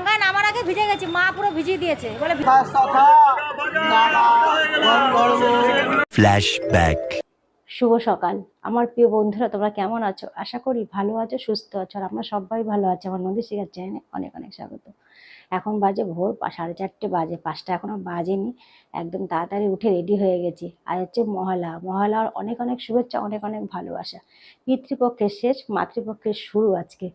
গঙ্গায় নামার আগে ভিজে গেছি মা পুরো ভিজিয়ে দিয়েছে। বলে Flashback. শুভ সকাল। আমার প্রিয় বন্ধুরা তোমরা কেমন আছো? আশা করি ভালো আছো সুস্থ আছো আর আমরা সবাই ভালো আছি। আমার নদী শিকার চ্যানেলে অনেক অনেক স্বাগত। এখন বাজে ভোর সাড়ে চারটে বাজে পাঁচটা এখনও বাজেনি। একদম তাড়াতাড়ি উঠে রেডি হয়ে গেছি। আর হচ্ছে মহালা। মহালার অনেক অনেক শুভেচ্ছা অনেক অনেক ভালোবাসা। পিতৃপক্ষের শেষ মাতৃপক্ষের শুরু আজকে।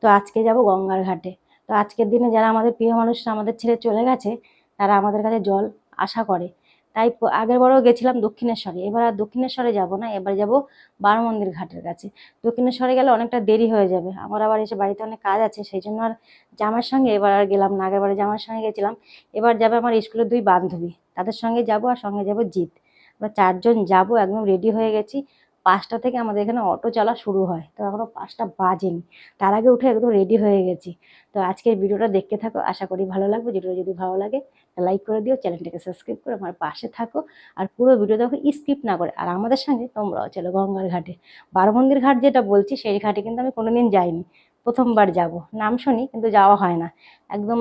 তো আজকে যাব গঙ্গার ঘাটে। তো আজকের দিনে যারা আমাদের প্রিয় মানুষরা আমাদের ছেড়ে চলে গেছে, তারা আমাদের কাছে জল আশা করে। তাই আগের বারও গেছিলাম দক্ষিণেশ্বরে, এবার আর দক্ষিণেশ্বরে যাব না, এবার যাব বারমন্দির ঘাটের কাছে। দক্ষিণেশ্বরে গেলে অনেকটা দেরি হয়ে যাবে, আমার আবার এসে বাড়িতে অনেক কাজ আছে, সেই জন্য আর জামার সঙ্গে এবার আর গেলাম না, আগের বারে জামার সঙ্গে গেছিলাম। এবার যাবে আমার স্কুলের দুই বান্ধবী, তাদের সঙ্গে যাব আর সঙ্গে যাব জিৎ। আমরা চারজন যাব, একদম রেডি হয়ে গেছি। পাঁচটা থেকে আমাদের এখানে অটো চলা শুরু হয়। তো এখনও পাঁচটা বাজেনি। তার আগে উঠে একদম রেডি হয়ে গেছি। তো আজকের ভিডিওটা দেখতে থাকো। আশা করি ভালো লাগবে। ভিডিওটা যদি ভালো লাগে লাইক করে দিও। চ্যানেলটাকে সাবস্ক্রাইব করে আমার পাশে থাকো। আর পুরো ভিডিও দেখো স্কিপ না করে। আর আমাদের সঙ্গে তোমরাও চলো গঙ্গার ঘাটে। বারমন্দির ঘাট যেটা বলছি, সেই ঘাটে কিন্তু আমি কোনোদিন যাইনি। প্রথমবার যাব। নাম শুনি, কিন্তু যাওয়া হয় না। একদম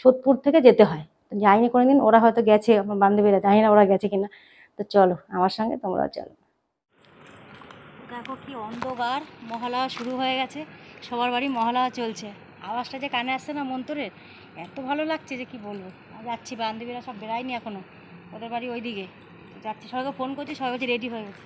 সোদপুর থেকে যেতে হয়। যাইনি কোনোদিন। ওরা হয়তো গেছে, আমার বান্ধবীরা। জানি না ওরা গেছে কিনা। তো চলো, আমার সঙ্গে তোমরাও চলো। দেখো কি অন্ধকার মহালয়া শুরু হয়ে গেছে, সবার বাড়ি মহালয়া চলছে। আওয়াজটা যে কানে আসছে না মন্তরের? এত ভালো লাগছে যে কি বলব? যাচ্ছি, বান্ধবীরা সব বেরায়নি এখনও। ওদের বাড়ি ওই দিকে যাচ্ছি, সবাইকে ফোন করছি, সবাই বলছে রেডি হয়ে গেছে।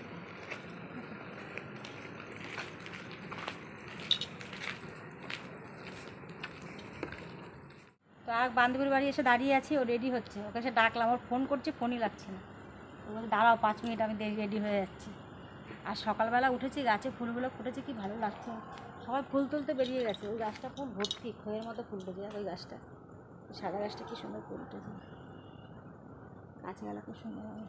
তো এক বান্ধবীর বাড়ি এসে দাঁড়িয়ে আছি, ও রেডি হচ্ছে। ওকে এসে ডাকলাম, ওর ফোন করছে ফোনই লাগছে না। ও বলছে, দাঁড়াও, পাঁচ মিনিট আমি রেডি হয়ে যাচ্ছি। আর সকালবেলা উঠেছি, গাছে ফুলগুলো ফুটেছে, কি ভালো লাগছে। সবাই ফুল তুলতে বেরিয়ে গেছে, ওই গাছটা খুব ভর্তি, খয়ের মতো ফুল আর ওই গাছটা, সাদা গাছটা কি সুন্দর ফুল উঠেছে। কাছে খুব সুন্দর হবে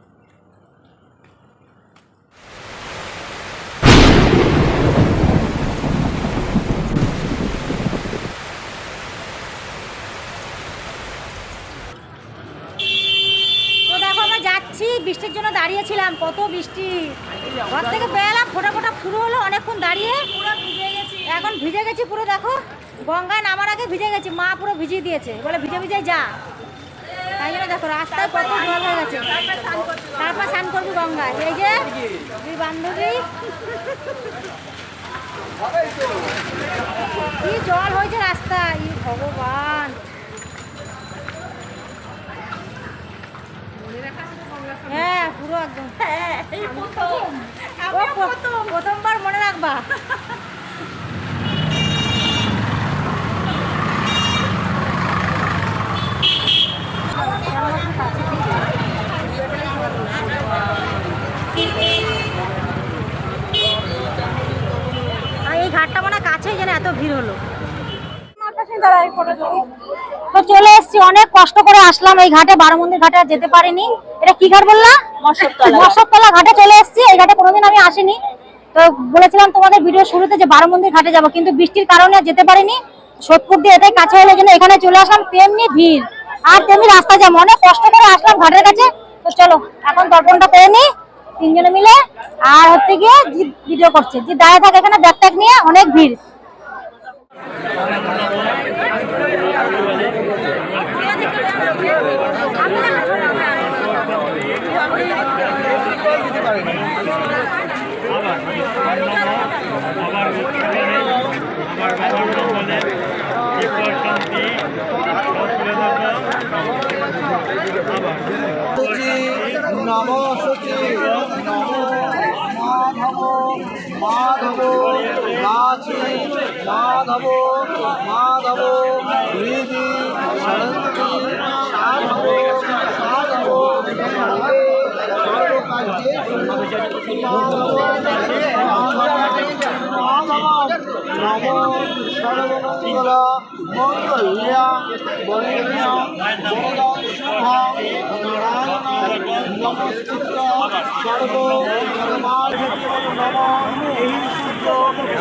তো দেখো আমরা যাচ্ছি বৃষ্টির জন্য দাঁড়িয়েছিলাম কত বৃষ্টি। ঘর থেকে বেরালাম ফোটা ফোটা শুরু হলো অনেকক্ষণ দাঁড়িয়ে। এখন ভিজে গেছি পুরো দেখো গঙ্গায় নামার আগে ভিজে গেছি মা পুরো ভিজিয়ে দিয়েছে বলে ভিজে ভিজে যা। তাই জন্য দেখো রাস্তায় কত জল হয়ে গেছে। তারপর স্নান করবি গঙ্গায়। এই যে দুই বান্ধবী। কি জল হয়েছে রাস্তায় ভগবান। হ্যাঁ পুরো একদম। হ্যাঁ প্র- প্রথমবার মনে রাখবা আর এই ঘাটটা মনে হয় কাছেই যেন এত ভিড় হলো তো চলে এসেছি অনেক কষ্ট করে আসলাম এই ঘাটে বারো মন্দির ঘাটে আর যেতে পারিনি। এটা কি ঘাট বললাম মশকতলা ঘাটে চলে এসেছি এই ঘাটে কোনোদিন আমি আসিনি। তো বলেছিলাম তোমাদের ভিডিও শুরুতে যে বারো মন্দির ঘাটে যাব কিন্তু বৃষ্টির কারণে যেতে পারিনি। সোদপুর দিয়ে এটাই কাছে হলে জন্য এখানে চলে আসলাম তেমনি ভিড়। আর তেমনি রাস্তা জ্যাম অনেক কষ্ট করে আসলাম ঘাটের কাছে। তো চলো এখন দর্পণটা করে নিই তিনজনে মিলে। আর হচ্ছে গিয়ে ভিডিও করছে। যে দাঁড়িয়ে থাকে এখানে ব্যাগ ট্যাগ নিয়ে অনেক ভিড়। নম শুচি নম মাধব মাধব রাচি মাধব মাধব হৃদি সরন্তি সাধব সাধব সর্বে সর্বকার্যে মাধব সর্বমঙ্গল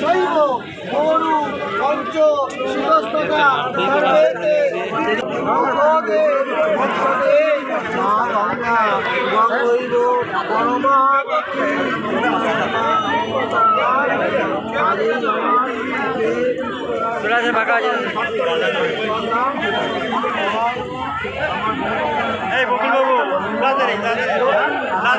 শৈব গরু পঞ্চ শিরস্ততা সর্বেতে ভগবে ভক্তদে মা এই বকুল বাবু তাড়াতাড়ি তাড়াতাড়ি তাড়াতাড়ি।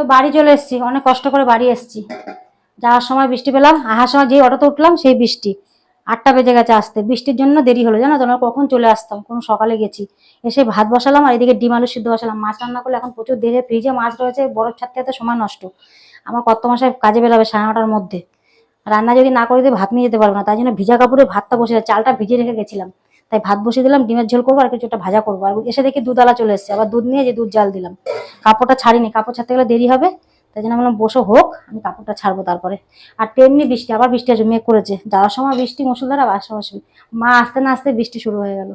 তো বাড়ি চলে এসেছি, অনেক কষ্ট করে বাড়ি এসেছি। যাওয়ার সময় বৃষ্টি পেলাম আসার সময় যেই অটোতে উঠলাম সেই বৃষ্টি। আটটা বেজে গেছে আসতে, বৃষ্টির জন্য দেরি হলো, জানো তোমরা কখন চলে আসতাম কোনো সকালে গেছি। এসে ভাত বসালাম আর এদিকে ডিম আলু সিদ্ধ বসালাম। মাছ রান্না করলে এখন প্রচুর দেরি ফ্রিজে মাছ রয়েছে, বরফ ছাড়তে ছাড়তে সময় নষ্ট। আমার কত মাসে কাজে বেরাবে সাড়ে নটার মধ্যে। রান্না যদি না করে দিই ভাত নিয়ে যেতে পারব না। তাই জন্য ভিজা কাপড়ে ভাতটা বসে চালটা ভিজিয়ে রেখে গেছিলাম। তাই ভাত বসিয়ে দিলাম, ডিমের ঝোল করব, আর কিছু একটা ভাজা করব। আর এসে দেখি দুধওয়ালা চলে এসেছে, আবার দুধ নিয়ে যে দুধ জাল দিলাম। কাপড়টা ছাড়িনি, কাপড় ছাড়তে গেলে দেরি হবে, তাই জন্য বললাম, বসো হোক, আমি কাপড়টা ছাড়বো তারপরে। আর তেমনি বৃষ্টি, আবার বৃষ্টি আসবে মেঘ করেছে। যাওয়ার সময় বৃষ্টি, মুসুলধারা, আবার সময় মা আসতে না আসতে বৃষ্টি শুরু হয়ে গেল।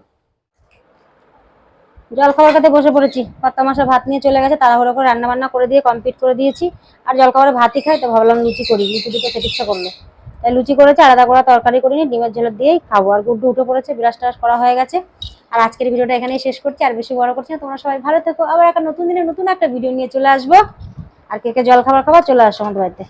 জল খাবার খেতে বসে পড়েছি। কত মাসে ভাত নিয়ে চলে গেছে, তাড়াহুড়ো করে রান্না বান্না করে দিয়ে কমপ্লিট করে দিয়েছি। আর জল খাবারে ভাতই খাই, তো ভাবলাম লুচি করি, লুচি দিতে খেতে ইচ্ছা করল। লুচি করেছে, আলাদা করা তরকারি করিনি, ডিমের ঝোল দিয়েই খাব। আর গুড্ডু উঠে পড়েছে বিরাস টাস করা হয়ে গেছে। আর আজকের ভিডিওটা এখানেই শেষ করছি। আর বেশি বড় করছি না, তোমরা সবাই ভালো থেকো। আবার একটা নতুন দিনে নতুন একটা ভিডিও নিয়ে চলে আসব। আর কে কে জল খাবার খাবার চলে আসব আমাদের বাড়িতে।